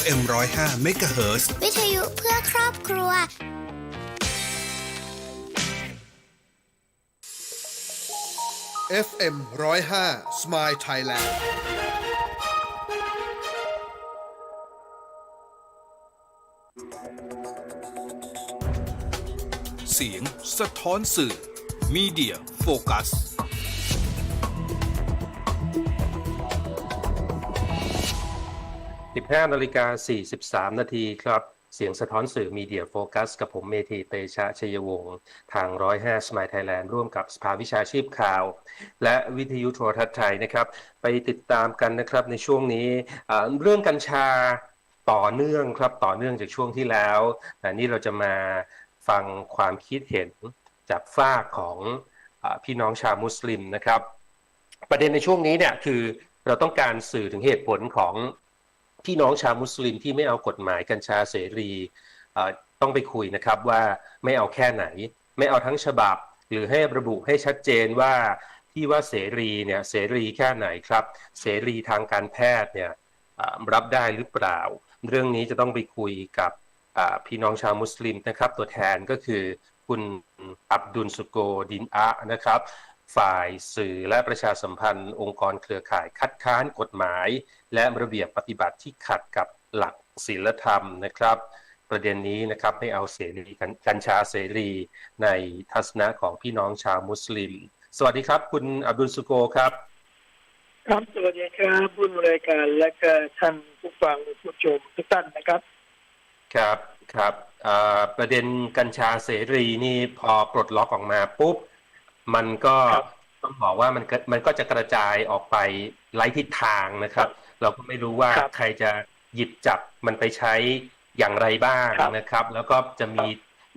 FM 105 MHz วิทยุเพื่อครอบครัว FM 105 Smile Thailand เสียงสะท้อนสื่อ Media Focus 15นาฬิกา43 นาทีครับ เสียงสะท้อนสื่อมีเดียโฟกัส กับผมเมธีเตชะชัยวงศ์ทาง 105 สมายไทยแลนด์ร่วมกับสภาวิชาชีพข่าว และวิทยุโทรทัศน์ไทยนะครับ ไปติดตามกันนะครับในช่วงนี้เรื่องกัญชาต่อเนื่องครับต่อเนื่องจากช่วงที่แล้วแต่นี่เราจะมาฟังความคิดเห็นจากฝาของอพี่น้องชาวมุสลิมนะครับ ประเด็นในช่วงนี้เนี่ยคือเราต้องการสื่อถึงเหตุผลของ พี่น้องชาวมุสลิมที่ไม่เอากฎหมายกัญชาเสรีต้องไปคุยนะครับว่าไม่เอาแค่ไหน ไม่เอาทั้งฉบับ หรือให้ระบุให้ชัดเจนว่าที่ว่าเสรีเนี่ยเสรีแค่ไหนครับ เสรีทางการแพทย์เนี่ยรับได้หรือเปล่า เรื่องนี้จะต้องไปคุยกับพี่น้องชาวมุสลิมนะครับ ตัวแทนก็คือคุณอับดุลสุโกดินอะนะครับ ฝ่ายสื่อและประชาสัมพันธ์ องค์กรเครือข่ายคัดค้านกฎหมาย และระเบียบปฏิบัติที่ขัดกับหลักศีลธรรมนะครับ ประเด็นนี้นะครับไม่เอาเสรีกัญกัญชาเสรีในทัศนะของพี่น้องชาวมุสลิม สวัสดีครับ คุณอับดุลสุโกครับ ครับสวัสดีครับผู้ดำเนินรายการและก็ท่านผู้ฟังผู้ชมทุกท่านนะครับครับครับอ่าประเด็นกัญชาเสรีนี่พอปลดล็อกออกมาปุ๊บ มันก็ครับต้องบอกว่ามันก็มันก็จะกระจายออกไปไร้ทิศทางนะครับ เราก็ไม่รู้ว่าครับใครจะหยิบจับมันไปใช้อย่างไรบ้างครับนะครับ แล้วก็จะมี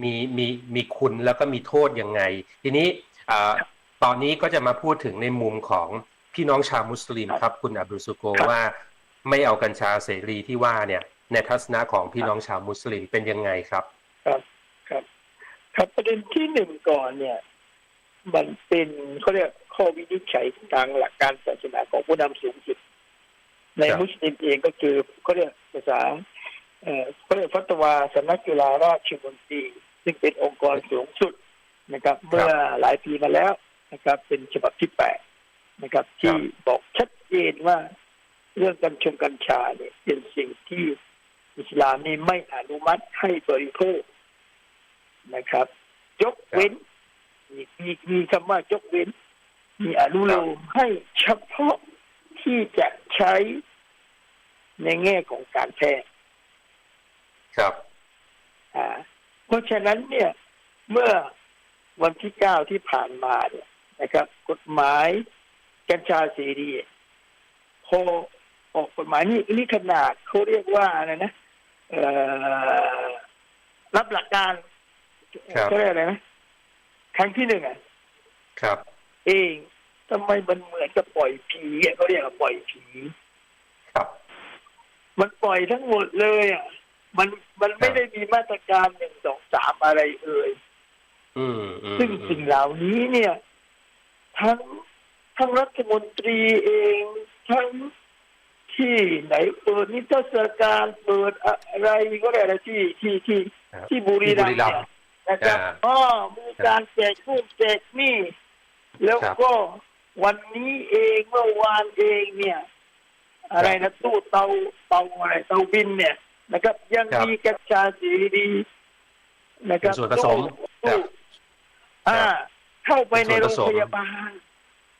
มีมีมีคุณแล้วก็มีโทษยังไง ทีนี้อ่าตอนนี้ก็จะมาพูดถึงในมุมของพี่น้องชาวมุสลิมครับคุณอับดุลสุโกครับว่าไม่เอากัญชาเสรีที่ว่าเนี่ย ในทัศนะของพี่น้องชาวมุสลิมเป็นยังไงครับ ครับครับครับประเด็นที่หนึ่งก่อนเนี่ย มันเป็นเขาเรียกข้อวินิจฉัยทางหลักการศาสนาของผู้นำสูงสุด ในครับมุสลิมเองก็คือเขาเรียกภาษาเอ่อเขาเรียกฟัตวาสำนักจุฬาราชมนตรี ซึ่งเป็นองค์กรสูงสุดนะครับ เมื่อหลายปีมาแล้วนะครับ เป็นฉบับที่แปดนะครับ ที่บอกชัดเจนว่าเรื่องกัญชงกัญชาเนี่ยเป็นสิ่งที่อิสลามนี่ไม่อนุมัติให้บริโภคนะครับ ยกเว้น มีมีมีคำว่ายกเว้น มีอนุโลมให้เฉพาะที่จะใช้ในแง่ของการแพทย์ครับ อ่า เพราะฉะนั้นเนี่ย เมื่อวันที่เก้าที่ผ่านมาเนี่ยนะครับ กฎหมายกัญชาเสรีพอออกกฎหมายนี่นี่ขนาดเขาเรียกว่าอะไรนะเอ่อรับหลักการครับเขาเรียกอะไรนะ ครั้งที่หนึ่งอะครับ เองทำไมมันเหมือนกับปล่อยผีอะเขาเรียกว่าปล่อยผี ครับ มันปล่อยทั้งหมดเลยอะมันมันไม่ได้มีมาตรการหนึ่งสองสามอะไรเอ่ยอืมอืมซึ่งสิ่งเหล่านี้เนี่ย ทั้งทั้งรัฐมนตรีเอง ทั้งที่ไหนเปิดนิทรรศการเปิดอะไรก็ได้อะไรที่ที่ที่ครับที่บุรีรัมย์ที่บุรีรัเนี่มยย์นะครับอ่าอ๋อมีการแจกนู่นแจกนี่แล้วครับก็วันนี้เองเมื่อวานเองเนี่ย อะไรนะตู้เตาเตาอะไรเตาบินเนี่ยนะครับ ยังครับมีกัญชาสีดีนะครับเป็นส่วนผสมตู้ครับอ่า เข้าไปในเป็นโรส่วนผสมงพยาบาล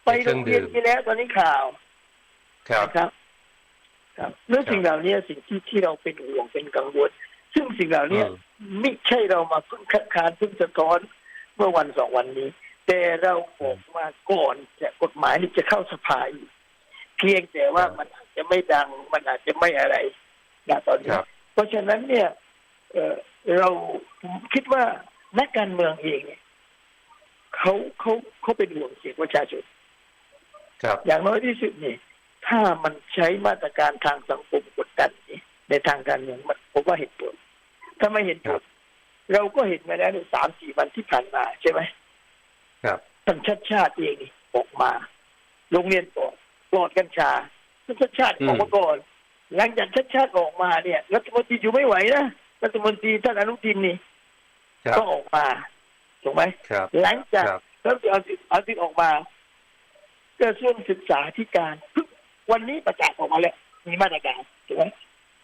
ไปเป็นเคโรรื่องงเรียนดื่มที่แล้วตอนนี้ข่าว ครับนะครับ ครับเรื่องสิ่งเหล่านี้สิ่งที่ที่เราเป็นห่วงเป็นกังวล ซึ่งสิ่งเหล่านี้อืมไม่ใช่เรามาเพิ่งคัดค้านเพิ่งสะท้อนเมื่อวันสองวันนี้ แต่เราบอกมาก่อนจะกฎหมายนี้จะเข้าสภาอีกเพียงแต่ว่ามันอาจจะไม่ดังมันอาจจะไม่อะไรนะตอนนี้ครับเพราะฉะนั้นเนี่ยเอ่อเราผมคิดว่านักการเมืองเองเนี่ยเขาเขาเขาเป็นห่วงเสียงประชาชนครับ อย่างน้อยที่สุดนี่ ถ้ามันใช้มาตรการทางสังคมกดดันนี่ในทางการเมืองมันผมว่าเห็นผล ถ้าไม่เห็นผครัลบเราก็เห็นมาแล้วในสามสี่วันที่ผ่านมาใช่ไหมครับท่านชาติชาติเองนี่ออกมา โรงเรียนปลอดปลอดกัญชาท่านชาติชาติออกมาก่อนหลังจากชัดชาติออกมาเนี่ยรัฐมนตรีอยู่ไม่ไหวนะรัฐมนตรีท่านอนุทินนี่ครับก็ออกมาถูกไหมครับหลังจากครับแล้วเอาสิเอาสิออกมากระทรวงศึกษาธิการเพิ่งวันนี้ประกาศออกมาแล้วมีมาตรการถูกไหม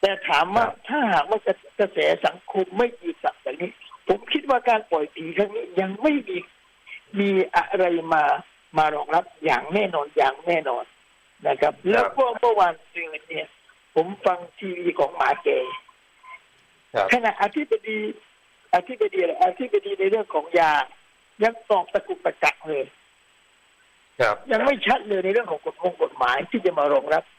แต่ถามว่าถ้าหากว่ากระแสสังคมไม่ดีสักแบบนี้ ผมคิดว่าการปล่อยผีครั้งนี้ยังไม่มีมีอะไรมามารองรับอย่างแน่นอนอย่างแน่นอนนะครับ แล้วก็เมื่อวานซืนเนี่ย ผมฟังทีวีของหมาแก่ครับขณะอธิบดีอธิบดีอะไรอธิบดีในเรื่องของยา ยังตอบตะกุกตะกักเลยครับยังไม่ชัดเลยในเรื่องของกฎมงกฎหมายที่จะมารองรับ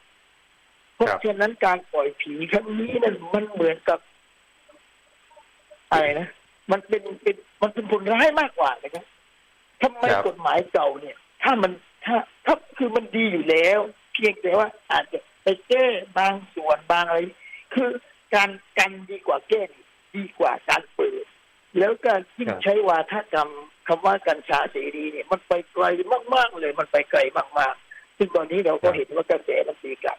เพ ราะครับฉะนั้นการปล่อยผีครั้งนี้นั้นมันเหมือนกับ อะไรนะมันเป็นเป็นมันเป็นผลร้ายมากกว่านะครับทำไมครับกฎหมายเก่าเนี่ย ถ้ามันถ้าถ้าคือมันดีอยู่แล้ว เพียงแต่ว่าอาจจะไปแก้บางส่วนบางอะไร คือการกันดีกว่าแก้ดีกว่าการเปิด แล้วการยิ่งครับใช้วาทกรรมคำว่ากัญชาเสรีเนี่ย มันไปไกลมากๆเลย มันไปไกลมากๆ ซึ่งตอนนี้เราก็เห็นว่ากระแสมันตีกลับ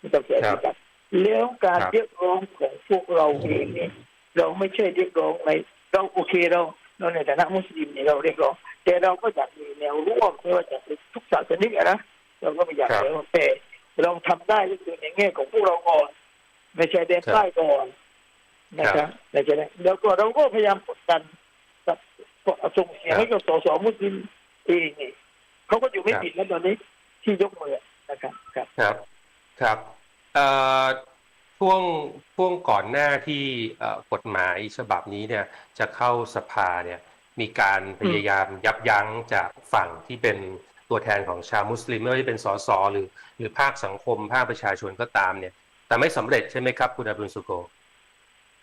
มันกระแสตีกลับแล้วการครับเรียกร้องของพวกเราเองเนี่ยเราไม่ใช่เรียกร้องในเราโอเคเราเราในฐานะมุสลิมเนี่ยเราเรียกร้อง แต่เราก็อยากมีแนวร่วมไม่ว่าจะเป็นทุกศาสนิกอะนะเราก็ไม่อยากครับเรียกร้องแต่เราทำได้ก็คือในแง่ของพวกเราก่อนในชายแดนใต้ก่อนนะครับในชายแดนแล้วก็เราก็พยายามกดดันกับส่งเสียงให้กับสสมุสลิมเองนี่เขาก็อยู่ไม่ผิดแล้วตอนนี้ที่ยกมือนะครับครับ ครับครับเอ่อช่วงช่วงก่อนหน้าที่เอ่อกฎหมายฉบับนี้เนี่ยจะเข้าสภาเนี่ยมีการพยายามยับยั้งจากฝั่งที่เป็นตัวแทนของชาวมุสลิมไม่ว่าจะเป็นสสหรือ หรือภาคสังคมภาคประชาชนก็ตามเนี่ย แต่ไม่สำเร็จใช่ไหมครับ คุณอาบุญสุโก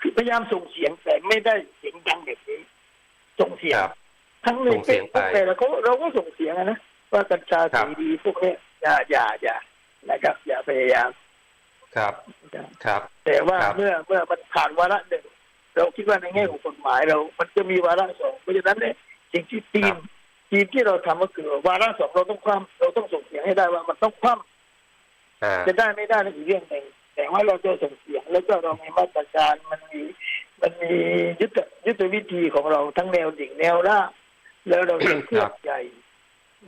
คือพยายามส่งเสียงแต่ไม่ได้เสียงดังแบบนี้ส่งเสียงครับทั้งในส่งเสียงไปแต่เราก็เราก็ส่งเสียงอะนะว่ากัญชาครัสีบดีพวกเนี้ยอย่าอย่าอย่า นะครับ อย่าพยายามครับครับ แต่ว่าครับเมื่อเมื่อมันผ่านวาระหนึ่งเราคิดว่าในแง่ของกฎหมายเรา มันจะมีวาระสองเพราะฉะนั้นเนี่ยสิ่งที่ทีมทีมที่เราทำก็คือวาระสองเราต้องคว่ำเราต้องส่งเสียงให้ได้ว่ามันต้องคว่ำอ่าจะได้ไม่ได้นั่นอีกเรื่องหนึ่งแต่ว่าเราจะส่งเสียงแล้วก็เรามีมาตรการมันมีมันมียุทธยุทธวิธีของเราทั้งแนวดิ่งแนวราบแล้วเราจะเคลื่อนใหญ่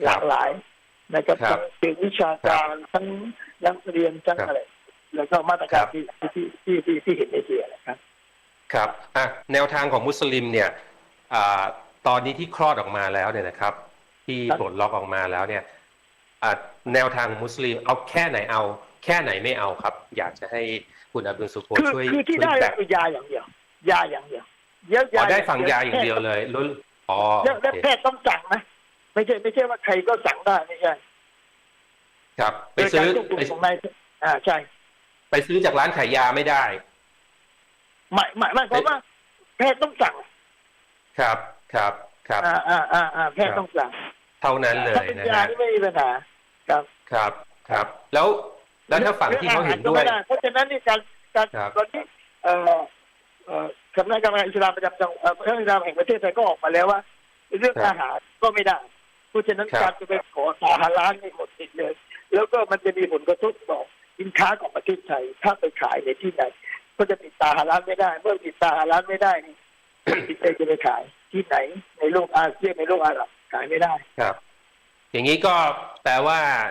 หลากหลาย นะครับครับ ทั้งเชิงวิชาการทั้งนักเรียนทั้งครับอะไร แล้วก็มาตรการครับ ที่ที่ที่ที่ที่เห็นในเสียนะครับ ครับอะแนวทางของมุสลิมเนี่ยอ่าตอนนี้ที่คลอดออกมาแล้วเนี่ยนะครับ ที่ครับ ปลดล็อกออกมาแล้วเนี่ยอะแนวทางมุสลิมเอาแค่ไหนเอา แค่ไหนไม่เอาครับ อยากจะให้คุณอับดุลสุโขคือช่วยคือที่ช่ได้วยแบ่ก็งคือยาอย่างเดียวยาอย่างเดียวเยอะอ๋อได้ฝั่งยาอย่างเดียวเลยลุ้นอ๋อแล้วโอแล้วเคแพทย์ต้องสั่งนะ ไม่ใช่ไม่ใช่ว่าใครก็สั่งได้ไม่ใช่ครับ ไปโดยซื้การอควบคุมไปของนายอ่าใช่ ไปซื้อจากร้านขายยาไม่ได้หมายหมายหมายความว่า แพทย์ต้องสั่ง ครับครับครับอ่าอ่าอ่าอ่าแพทย์ต้องสั่ง เท่านั้นเลถ้ายเป็นนะยาฮะที่ไม่มีปัญหาครับครับครับ แล้วแล้วถ้าฝั่งที่เขาเห็นด้วยรื่องอาารก็ไม่ไเพราะฉะนั้นนี่การการครับตอนนี้เอ่อเอ่อสำนักงานอิสลามประจำจังเอ่อพระอิสลามแห่งประเทศไทยก็ออกมาแล้วว่า เรื่องครับอาหารก็ไม่ได้ เพราะฉะนั้นครับการจะไปขอสาหาร้านนี่หมดสิทธิ์เลย แล้วก็มันจะมีผลกระทบต่อสินค้าของประเทศไทยถ้าไปขายในที่ไหน ก็จะติดตาหาร้านไม่ได้ เมื่อติดตาหาร้านไม่ได้นี่ติดใจจะไปขายที่ไหนในโลกอาเซียนในโลกอาหรับขายไม่ได้ครับ อย่างนี้ก็แปลว่าอ่า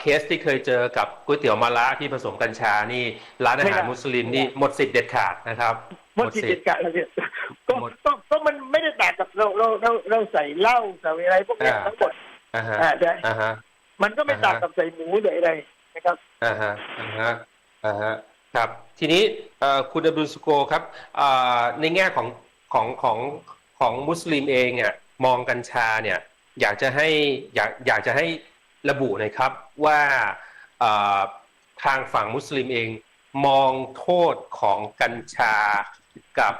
เคสที่เคยเจอกับก๋วยเตี๋ยวมะระที่ผสมกัญชานี่ร้านอาหารไม่ได้มุสลิมนี่หมดสิทธิ์เด็ดขาดนะครับหมดสิทธิ์เด็ดขาดแล้วเนี่ยก็หมดก็ก็มันไม่ได้ต่างกับเราเราเราเราใส่เหล้าใส่อะไรพวกเนี้ยอ่าทั้งหมดอ่าฮะอ่าใช่อ่าฮะมันก็ไม่ต่างกับใส่หมูหรืออะไรนะครับอ่าฮะอ่าฮะอ่าฮะครับทีนี้เอ่อคุณอับดุลสโกครับอ่าในแง่ของของของของมุสลิมเองเนี่ยมองกัญชาเนี่ย อยากจะให้อยากอยากจะให้ ระบุหน่อยครับว่าอ่าทางฝั่งมุสลิมเองมองโทษของกัญชากับ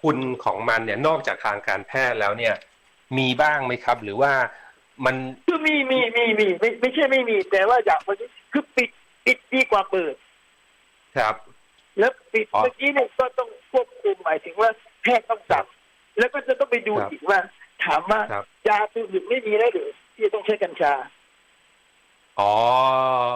คุณของมันเนี่ยนอกจากทางการแพทย์แล้วเนี่ยมีบ้างไหมครับ หรือว่ามันคือมีมีมีมีไม่ไม่ใช่ไม่มี แต่ว่าอย่างวันนี้คือปิดปิดดีกว่าเปิด ครับ แล้วปิดอ๋อเมื่อกี้เนี่ยก็ต้องควบคุมหมายถึงว่าแพทย์ต้องจับ แล้วก็จะต้องไปดูครับอีกว่า ถามว่าครับยาตัวอื่นไม่มีแล้วหรือที่จะต้องใช้กัญชา อ๋อ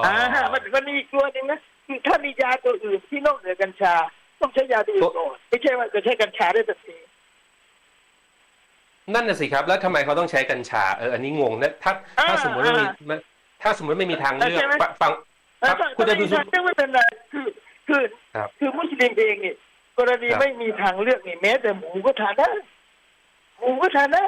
ออ่ามันมันมีอีกตัวหนึ่งนะคือถ้ามียาตัวอื่นที่นอกเหนือกัญชา ต้องใช้ยาตัวอื่นก่อนไม่ใช่ว่าจะใช้กัญชาได้ทันทีนั่นน่ะสิครับ แล้วทำไมเขาต้องใช้กัญชาเอออันนี้งงนะถ้าถ้าสมมติว่ามีถ้าสมมติไม่มีทางเลือกฟังฟังครับถ้าคุณจะดูถ้าไม่เป็นไรคือคือครับคือมุสลิมเองนี่กรณีครับไม่มีทางเลือกนี่แม้ แต่หมูก็ทานได้หมูก็ทานได้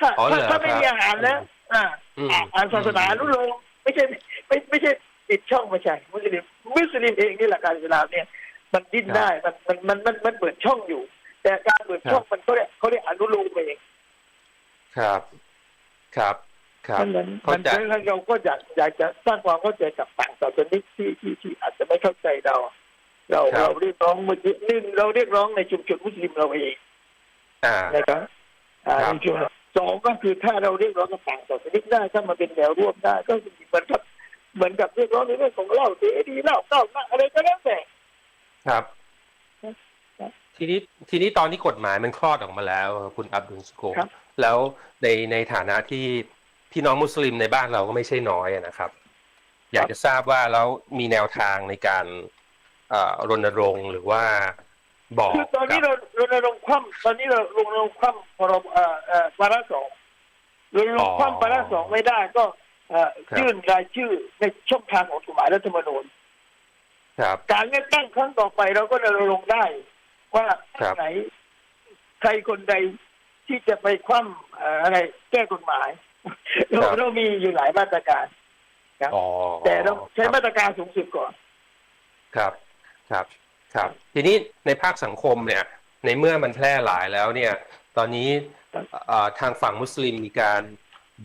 ถ้าอ๋อเหรถ้าอถ้าไม่ครับมีอาหารแล้ว อ่าอืมอ่านศาสนาอนุโลมไม่ใช่ไม่ไม่ใช่ปิดช่องไม่ใช่มุสลิมมุสลิมเองนี่หลักการอิสลามเนี่ย มันดิ้นได้มันมันมันมันมันเปิดช่องอยู่ แต่การเปิดช่องมันเขาเรียกเขาเรียกอนุโลมเองครับ ครับครับเพราะฉะนั้นเข้ามันใจเราก็อยากอยากจะสร้างความเข้าใจกับต่างศาสนิกที่ที่ที่อาจจะไม่เข้าใจเรา เราครับเราเรียกร้องเมื่อกี้หนึ่งเราเรียกร้องในชุมชนมุสลิมเราเองอ่านะครับอ่าครับในชุมชน สองก็คือถ้าเราเรียกร้องกับต่างศาสนิกได้ถ้ามาเป็นแนวร่วมได้ก็เหมือนกับเหมือนกับเรียกร้องในเรื่องของเหล้าเสรีเหล้าเก้าวหน้าอะไรก็แล้วแต่ครับครับทีนี้ทีนี้ตอนนี้กฎหมายมันคลอดออกมาแล้ว คุณอับดุลสโกครับแล้วในในฐานะที่พี่น้องมุสลิมในบ้านเราก็ไม่ใช่น้อยอะนะครับ อยากจะทราบว่าแล้วมีแนวทางในการเอ่อรณรงค์หรือว่า บอกคือตอนนี้กับเราเราลงค์คว่ำตอนนี้เราลงลงค์คว่ำพรบเอ่อเอ่อวาระสองเราลงค์คว่ำวาระสองไม่ได้ก็เอ่อยื่นรายชื่อในช่องทางของกฎหมายรัฐธรรมนูญครับการเลือกตั้งครั้งต่อไปเราก็จะลงค์ได้ ว่าครับไหนใครคนใดที่จะไปคว่ำเอ่ออะไรแก้กฎหมายเราเรามีอยู่หลายมาตรการอ๋อแต่เราใช้ครับมาตรการสูงสุดก่อน ครับ ครับ ครับ ทีนี้ในภาคสังคมเนี่ย ในเมื่อมันแพร่หลายแล้วเนี่ย ตอนนี้เอ่อทางฝั่งมุสลิมมีการ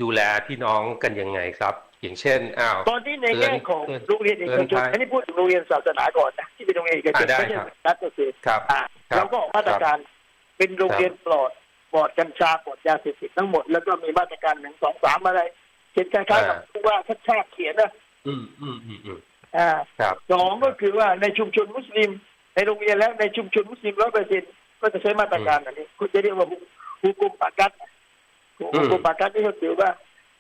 ดูแลพี่น้องกันยังไงครับ อย่างเช่นอ้าวตอนนี้ในแง่ของเตือนโรงเรียนเอกเตืชอนนภัยอันนี้พูดถึงโรงเรียนศาสนาก่อนนะที่เป็นโรงเรียนเอกชนอ่าได้ไม่ใช่ครับรัฐก็คือครับอ่าครับเราก็ออกมาตรการเป็นโรงเรียนปลอดปลอดกัญชาปลอดยาเสพติดทั้งหมดแล้วก็มีมาตรการหนึ่งสองสามอะไรเขียนคล้ายๆกับผู้ว่าชัดชาติเขียนนะอืมอืมอืมอืมอ่าครับสองก็คือว่าในชุมชนมุสลิม ในโรงเรียนแล้วในชุมชนมุสลิมร้อยเปอร์เซ็นก็จะใช้มาตรการอันนี้คุณจะเรียกว่าฮุกุมปากัดฮุกุมปากัดนี่ก็คือว่า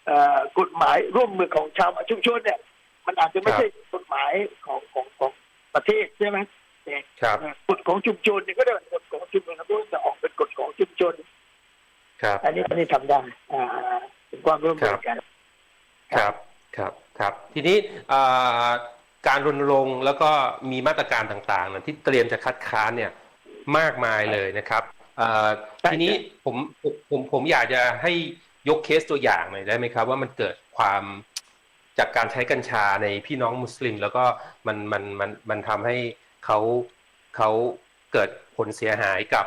เอ่อกฎหมายร่วมมือของชาวชุมชนเนี่ย มันอาจจะไม่ใช่กฎหมายของของของประเทศใช่ไหมแต่ครับกฎของชุมชนเนี่ยก็เรียกว่ากฎของชุมชนแล้วก็จะออกเป็นกฎของชุมชน ครับ อันนี้อันนี้ทำได้อ่าเป็นความร่วมมือกัน ครับ ครับ ครับ ทีนี้เอ่อ การรณรงค์แล้วก็มีมาตรการต่างๆนะที่เตรียมจะคัดค้านเนี่ยมากมายเลยนะครับเอ่อใช่ทีนี้ผมผมผมผมอยากจะให้ยกเคสตัวอย่างหน่อยได้ไหมครับ ว่ามันเกิดความจากการใช้กัญชาในพี่น้องมุสลิม แล้วก็มันมันมันมันทำให้เขาเขาเกิดผลเสียหายกับ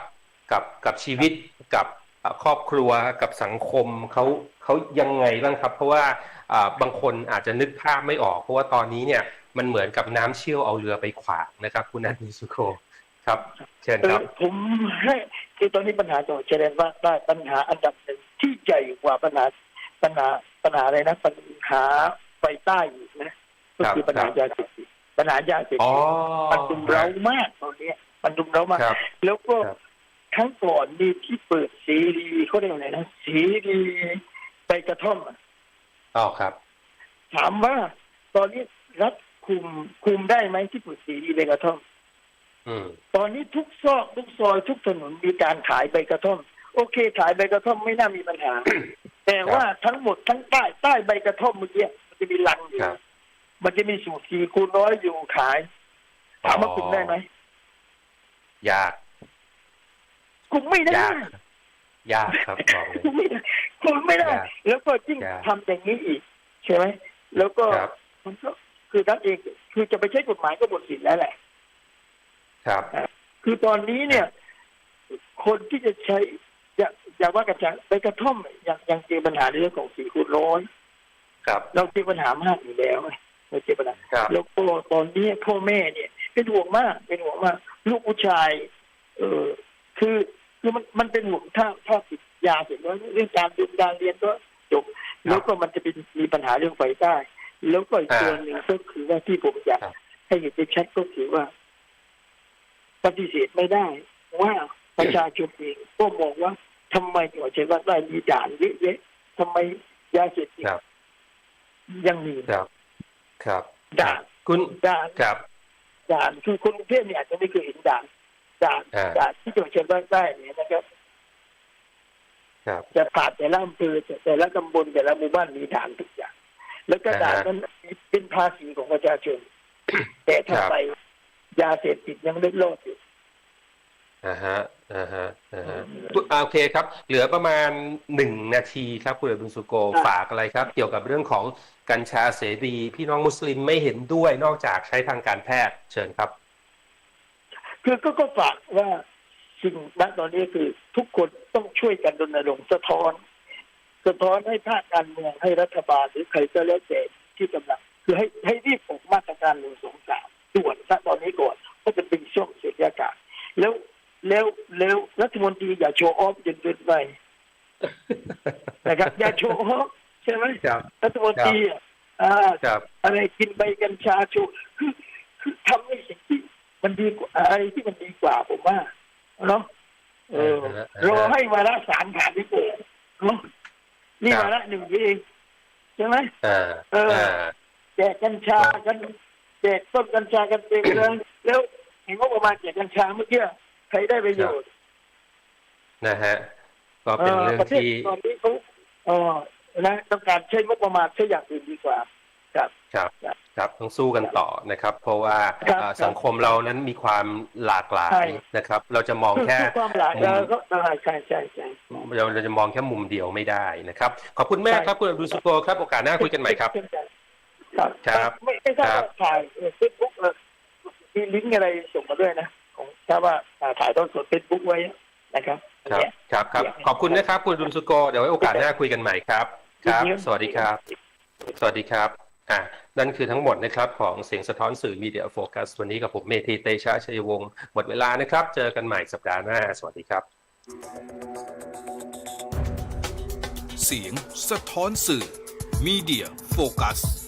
กับกับชีวิตกับเอ่อครอบครัวกับสังคมเขาเขายังไงบ้างครับ เพราะว่าอ่าบางคนอาจจะนึกภาพไม่ออก เพราะว่าตอนนี้เนี่ย มันเหมือนกับน้ำเชี่ยวเอาเรือไปขวางนะครับ คุณนัทนิสุโคครับ เชิญเอครัอบผมให้คือตอนนี้ปัญหาจังหวัดชายแดนภาคใต้ปัญหาอันดับหนึ่งที่ใหญ่กว่าปัญหาปัญหาปัญหาอะไรนะปัญหาไฟใต้อีกนะก็คือปัญหายาเสพติดปัญหายาเสพอ๋อติดมันดุมเร้ามากตอนเนี้ยมันดุมเร้ามากครับแล้วก็ครับครั้งก่อนมีที่เปิดเสรีเขาเรียกว่าอะไรนะเสรีไปกระท่อมอะอ๋อครับ ถามว่าตอนนี้รัฐ คุมคุมได้ไหมที่เปิดเสรีไปกระท่อมอืมตอนนี้ทุกซอกทุกซอยทุกถนนมีการขายใบกระท่อม โอเค ขายใบกระท่อมไม่น่ามีปัญหา แต่ว่าทั้งหมดทั้งใต้ใต้ใบกระท่อมเมื่อกี้มันจะมีลังอยู่ครับมันจะมีสูตรสี่คูณร้อยอยู่ขายถามว่าคุมได้ไหมยากคุมไม่ได้ ยากยากครับบอกเลยคุมไม่ได้คุมไม่ได้ยากแล้วก็ยิ่งยากทำอย่างนี้อีก ใช่ไหมแล้วก็ครับมันก็ คือรัฐเองคือจะไปใช้กฎหมายก็หมดสิทธิ์แล้วแหละ ครับ คือตอนนี้เนี่ย คนที่จะใช้อย่าอย่าว่ากันจะไปกระท่อมยังยังเจอปัญหาในเรื่องของสีคูณร้อยครับเราเจอปัญหามากอยู่แล้วเราเจอปัญหาครับแล้วก็ตอนนี้พ่อแม่เนี่ย เป็นห่วงมากเป็นห่วงมากลูกผู้ชาย เออคือคือมันมันเป็นห่วงถ้าถ้าติดยาเสร็จแล้วเรื่องการเรียนการเรียนก็จบแล้วก็มันจะเป็นมีปัญหาเรื่องไฟใต้ แล้วก็อีกตัวหนึ่งก็คือว่าที่ผมอยากครับให้เห็นได้ชัดก็คือว่า ปฏิเสธไม่ได้ ว่าประชาชนเองก็มองว่าทำไมจังหวัดชัยนาทได้มีด่านเยอะแยะทำไมยาเสพติดครับยังมีครับ ครับด่านคุณด่านครับด่านคือคนกรุงเทพเนี่ยอาจจะไม่เคยเห็นด่านด่านอ่าด่านที่จังหวัดเชียงรายใต้เนี่ยนะครับครับจะผ่านแต่ละอำเภอแต่ละตำบลแต่ละหมู่บ้านมีด่านทุกอย่าง แล้วก็อ่าฮะด่านนั้นเป็นภาษีของประชาชน แต่ครัทำบไมยาเสพติดยังเล็ดลอดอยู่อ่าฮะอ่าฮะอ่าฮะอ่าโอเคครับ เหลือประมาณหนึ่งนาทีครับคุณอดุลสุโกฝากอะไรครับ เกี่ยวกับเรื่องของกัญชาเสรี พี่น้องมุสลิมไม่เห็นด้วยนอกจากใช้ทางการแพทย์เชิญครับ คือก็ก็ฝากว่าสิ่งณตอนนี้คือทุกคนต้องช่วยกันรณรงค์สะท้อน สะท้อนให้ภาคการเมืองให้รัฐบาลหรือใครก็แล้วแต่ที่กำลัง คือให้ให้รีบออกมาตรการหนึ่งสองสามด่วนณตอนนี้ก่อนเพราะจะเป็นช่วงเสียอากาศแล้วแล้วแล้วรัฐมนตรีอย่าโชว์ออฟจนเกินไปนะครับอย่าโชว์ออฟใช่ไหมครับรัฐมนตรีอะอ่าครับอะไรกินใบกัญชาชูคือคือทำในสิ่งที่มันดีกว่าอะไรที่มันดีกว่าผมว่าเนาะเอออ่าฮะรอให้วาระสามผ่านไปก่อนเนาะ นี่ครับวาระหนึ่งเองใช่ไหมอ่าเอออ่าแจกกัญชากันแจกต้นกัญชากันเต็มเลยแล้วเห็นว่าประมาณแจกกัญชาเมื่อกี้ใครได้ประโยชน์นะฮะก็เป็นเรื่องประเทศที่ตอนนี้เขาเออนะต้องการใช้งบประมาณใช้อย่างอื่นดีกว่า ครับครับครับครับต้องสู้กันต่อนะครับ เพราะว่าครับอ่าครับสังคมเรานั้นมีความหลากหลาใช่ยนะครับ เราจะมองคือแค่คือความหลากหลายก็อ่าใช่ใช่ใช่เราเราจะมองแค่มุมเดียวไม่ได้นะครับ ขอบคุณแม่ครับคุณอดุลสุโกครับโอกาสหน้าคุยกันใหม่ครับ ครับครับไม่ไม่ทราบครับว่าถ่ายเฟซบุ๊กมีลิงก์อะไรส่งมาด้วยนะของทราบว่าอ่าถ่ายทอดสดเฟซบุ๊กไว้นะครับอันครับเนี้ยครับครับขอบคุณนะครับ คุณอดุลสุโกเดี๋ยวไว้โอกาสหน้าคุยกันใหม่ครับ ครับยินดีสวัสดีครับ สวัสดีครับอ่า นั่นคือทั้งหมดนะครับของเสียงสะท้อนสื่อมีเดียโฟกัสวันนี้กับผมเมธีเตชะชัยวงศ์หมดเวลานะครับ เจอกันใหม่สัปดาห์หน้า สวัสดีครับ เสียงสะท้อนสื่อมีเดียโฟกัส